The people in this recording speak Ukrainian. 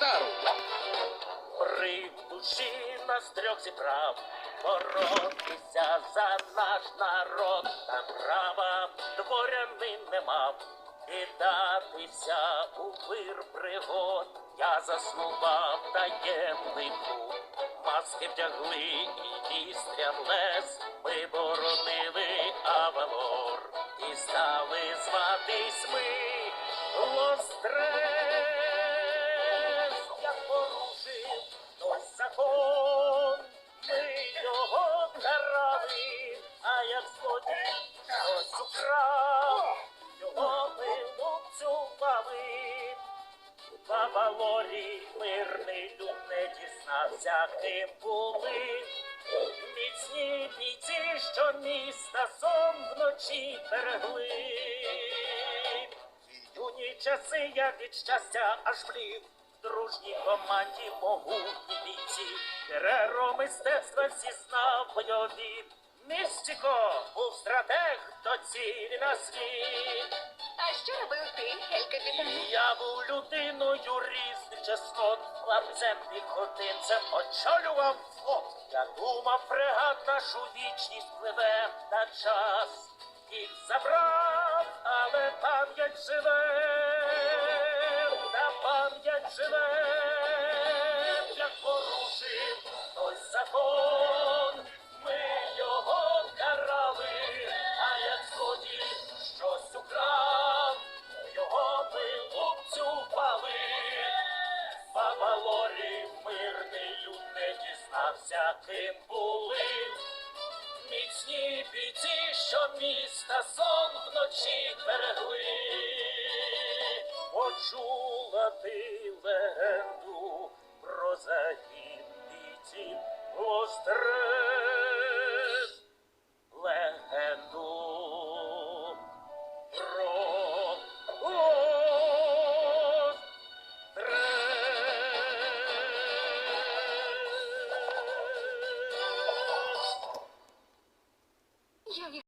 гітару. При душі нас трьох зібрав боротися за наш народ, та права дворянин не мав. Кидатися у вир пригод, я заснував таємний путь. Маски вдягли і вістря в лес, ми боронили Авалор, і стали зватись ми Лострес. Його карали, а як злодій хтось украв, його ми лупцювали. Баба Лорі мирний люд не дізнався, ким були. Міцні бійці, що міста сон вночі берегли. Юні часи я від щастя аж млів. Дружній команді могутні бійці. Гереро мистецтва всі знав бойові. Містіко був стратег до цілі на світ. А що робив ти, Ель капітане? Я був людиною різних чеснот, хлопцем піхотинцем очолював флот. Я думав, фрегат нашу вічність пливе, та час їх забрав, але пам'ять живе, живе, як порушив той закон, ми його карали, а як злодій щось украв, його ми лупцювали. Баба Лорі мирний люд не дізнався, ким були. Міцні бійці, що міста сон вночі берегли. Почула ти легенду про загін бійців. Остре